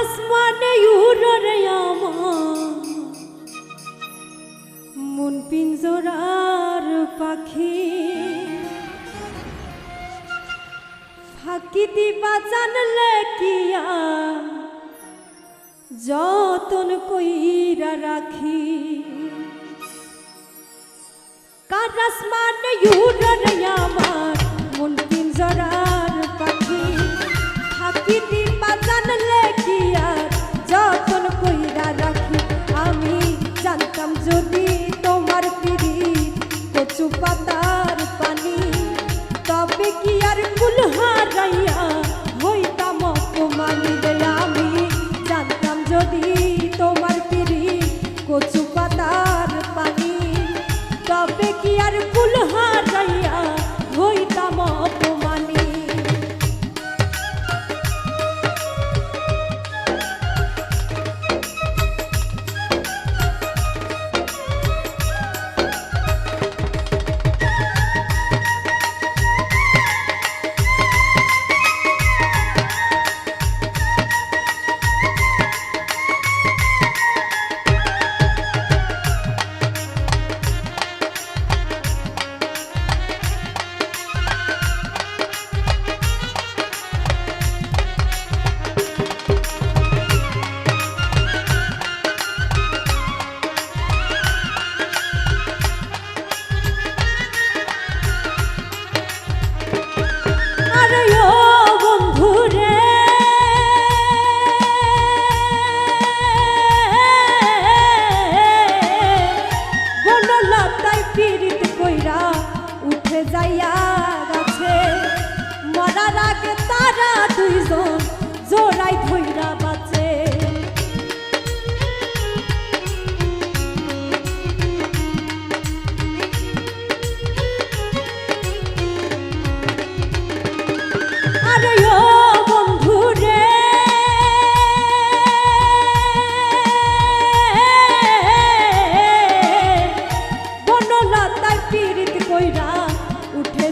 আসমানে উড়রে আমার মন পিঞ্জরার পাখি। ফাঁকি দিবা জানলে কিয়া যতন কইরা রাখি। কার আসমানে উড়রে আমার মন পিঞ্জরার পাখি। ফাঁকি দিবা জানলে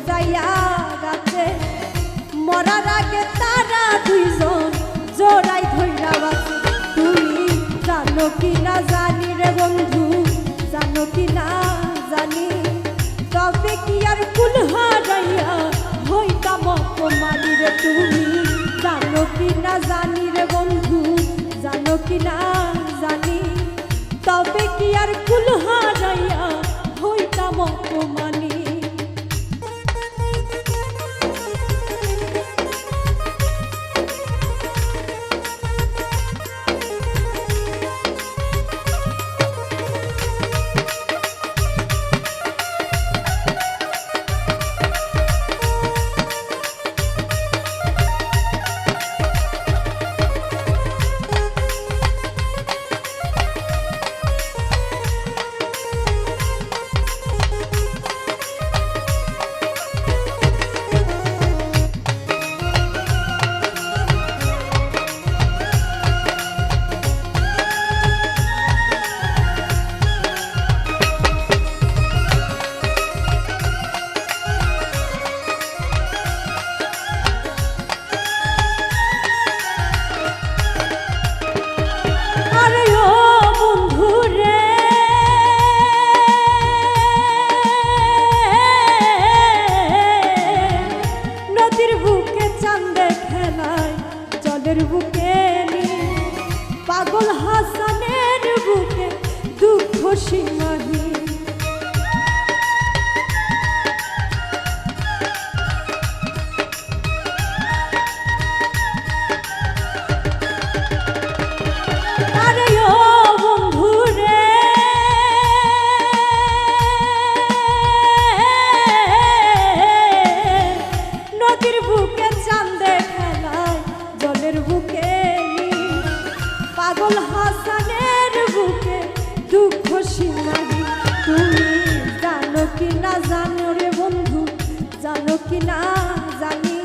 যাইয়া গাছে। মরার আগে তারা দুইজন জোড়াই ধইরা বাছে তুমি জানো কি না জানি রে বন্ধু, জানো কি না জানি। তবে কি আর কুল হারাইয়া হইতাম অপমানি রে তুমি? জানো কি না জানি দুঃখ জানো কি না জানি,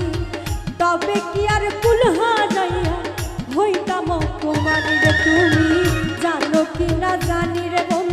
তবে কি আর কুলহা যাইয়া হইতাম কুমারী তুমি জানো কিনা জানি রে বন্ধু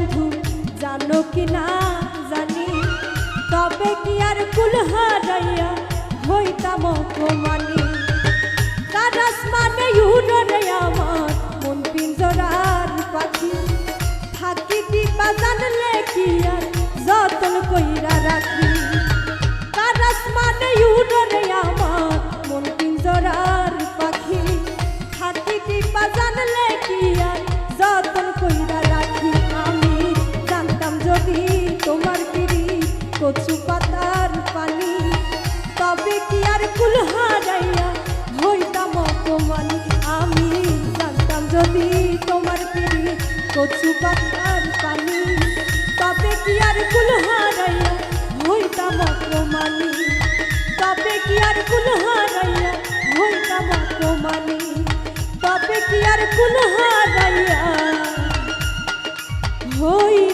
কুল হারাইয়া হইতাম অপমানি। আমি জানতাম যদি তোমার পিড়ি কচু পাতার পানি, তবে কি আর কুল হারাইয়া হইতাম অপমানি? তবে কি আর কুল হারাইয়া হইতাম অপমানি? তবে কি আর কুল হারাইয়া অপমানি